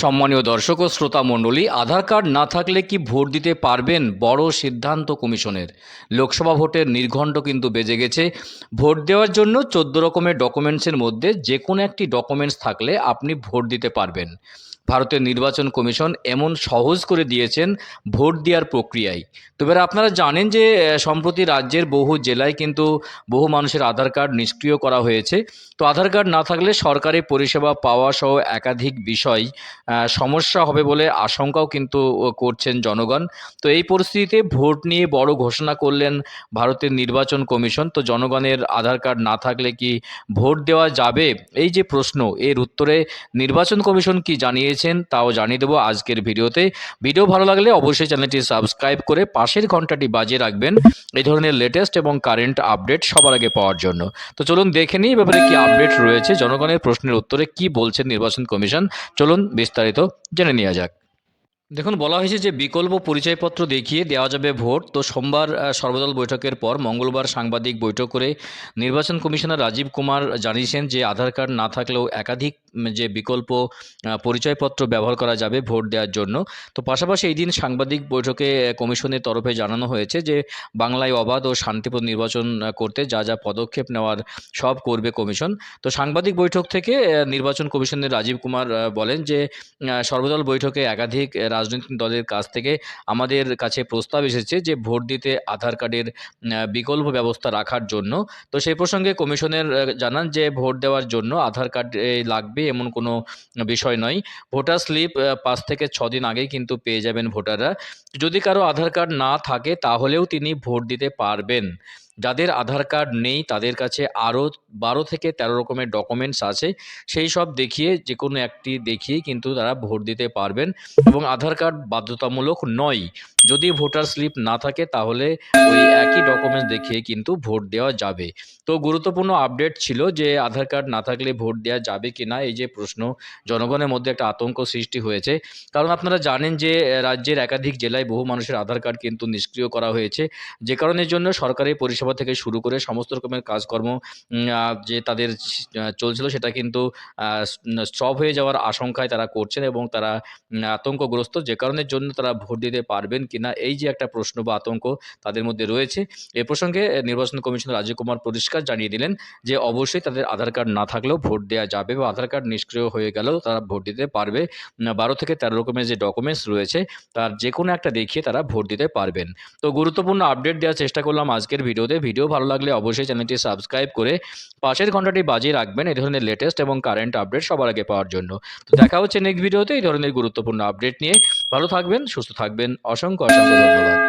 সম্মানীয় দর্শক ও শ্রোতা মণ্ডলী, আধার কার্ড না থাকলে কি ভোট দিতে পারবেন বড় সিদ্ধান্ত কমিশনের? লোকসভা ভোটের নির্ঘণ্ট কিন্তু বেজে গেছে। ভোট দেওয়ার জন্য চোদ্দ রকমের ডকুমেন্টসের মধ্যে যে কোনো একটি ডকুমেন্টস থাকলে আপনি ভোট দিতে পারবেন। ভারতের নির্বাচন কমিশন এমন সহজ করে দিয়েছেন ভোট দেওয়ার প্রক্রিয়ায়। তো এবার আপনারা জানেন যে সম্প্রতি রাজ্যের বহু জেলায় কিন্তু বহু মানুষের আধার কার্ড নিষ্ক্রিয় করা হয়েছে। তো আধার কার্ড না থাকলে সরকারি পরিষেবা পাওয়া সহ একাধিক বিষয় সমস্যা হবে বলে আশঙ্কাও কিন্তু করছেন জনগণ। তো এই পরিস্থিতিতে ভোট নিয়ে বড় ঘোষণা করলেন ভারতের নির্বাচন কমিশন। তো জনগণের আধার কার্ড না থাকলে কি ভোট দেওয়া যাবে? এই যে প্রশ্ন, এর উত্তরে নির্বাচন কমিশন কি জানিয়েছেন তাও জানিয়ে দেবো আজকের ভিডিওতে। ভিডিও ভালো লাগলে অবশ্যই চ্যানেলটি সাবস্ক্রাইব করে পাশের ঘন্টাটি বাজিয়ে রাখবেন। এই ধরনের লেটেস্ট এবং কারেন্ট আপডেট সবার আগে পাওয়ার জন্য। তো চলুন দেখে নিই ব্যাপারে কি আপডেট রয়েছে। জনগণের প্রশ্নের উত্তরে কি বলছেন নির্বাচন কমিশন? চলুন বিস্তারিত জেনে নেওয়া যাক। দেখুন, বলা হয়েছে যে বিকল্প পরিচয়পত্র দেখিয়ে দেওয়া যাবে ভোট। তো সোমবার সর্বদল বৈঠকের পর মঙ্গলবার সাংবাদিক বৈঠক করে নির্বাচন কমিশনার রাজীব কুমার জানিয়েছেন যে আধার কার্ড না থাকলেও একাধিক যে বিকল্প পরিচয়পত্র ব্যবহার করা যাবে ভোট দেওয়ার জন্য। তো পাশাপাশি এই দিন সাংবাদিক বৈঠকে কমিশনের তরফে জানানো হয়েছে যে, বাংলায় অবাধ ও শান্তিপূর্ণ নির্বাচন করতে যা যা পদক্ষেপ নেওয়ার সব করবে কমিশন। তো সাংবাদিক বৈঠক থেকে নির্বাচন কমিশনের রাজীব কুমার বলেন যে সর্বদল বৈঠকে একাধিক রাজনৈতিক দলের কাছ থেকে আমাদের কাছে প্রস্তাব এসেছে যে, ভোট দিতে আধার কার্ডের বিকল্প ব্যবস্থা রাখার জন্য। তো সেই প্রসঙ্গে কমিশনের জানান যে, ভোট দেওয়ার জন্য আধার কার্ড লাগবে এমন কোনো বিষয় নয়। ভোটার স্লিপ পাঁচ থেকে ছ দিন আগেই কিন্তু পেয়ে যাবেন ভোটাররা। যদি কারও আধার কার্ড না থাকে, তাহলেও তিনি ভোট দিতে পারবেন। যাদের আধার কার্ড নেই, তাদের কাছে আরও বারো থেকে তেরো রকমের ডকুমেন্টস আছে। সেই সব দেখিয়ে যে কোনো একটি দেখিয়ে কিন্তু তারা ভোট দিতে পারবেন। এবং আধার কার্ড বাধ্যতামূলক নয়। যদি ভোটার স্লিপ না থাকে, তাহলে ওই একই ডকুমেন্টস দেখিয়ে কিন্তু ভোট দেওয়া যাবে। তো গুরুত্বপূর্ণ আপডেট ছিল যে, আধার কার্ড না থাকলে ভোট দেওয়া যাবে কি না, এই যে প্রশ্ন। জনগণের মধ্যে একটা আতঙ্ক সৃষ্টি হয়েছে। কারণ আপনারা জানেন যে, রাজ্যের একাধিক জেলায় বহু মানুষের আধার কার্ড কিন্তু নিষ্ক্রিয় করা হয়েছে। যে কারণের জন্য সরকারি পরিষেবা থেকে শুরু করে সমস্ত রকমের কাজকর্ম যে তাদের চলছিল সেটা কিন্তু স্টপ হয়ে যাওয়ার আশঙ্কায় তারা করছেন এবং তারা আতঙ্কগ্রস্ত। যে কারণের জন্য তারা ভোট দিতে পারবেন কিনা, এই যে একটা প্রশ্ন বা আতঙ্ক তাদের মধ্যে রয়েছে, এ প্রসঙ্গে নির্বাচন কমিশনার রাজীব কুমার পরিষ্কার জানিয়ে দিলেন যে অবশ্যই তাদের আধার কার্ড না থাকলেও ভোট দেওয়া যাবে বা আধার কার্ড নিষ্ক্রিয় হয়ে গেলেও তারা ভোট দিতে পারবে। বারো থেকে তেরো রকমের যে ডকুমেন্টস রয়েছে, তার যে কোনো একটা দেখিয়ে তারা ভোট দিতে পারবেন। তো গুরুত্বপূর্ণ আপডেট দেওয়ার চেষ্টা করলাম আজকের ভিডিওতে। ভিডিও ভালো লাগলে অবশ্যই চ্যানেলটি সাবস্ক্রাইব করে পাশের ঘন্টাটি বাজিয়ে রাখবেন এই ধরনের লেটেস্ট এবং কারেন্ট আপডেট সবার আগে পাওয়ার জন্য। তো দেখা হচ্ছে নেক্সট ভিডিওতে এই ধরনের গুরুত্বপূর্ণ আপডেট নিয়ে। ভালো থাকবেন, সুস্থ থাকবেন। অসংখ্য অসংখ্য ধন্যবাদ।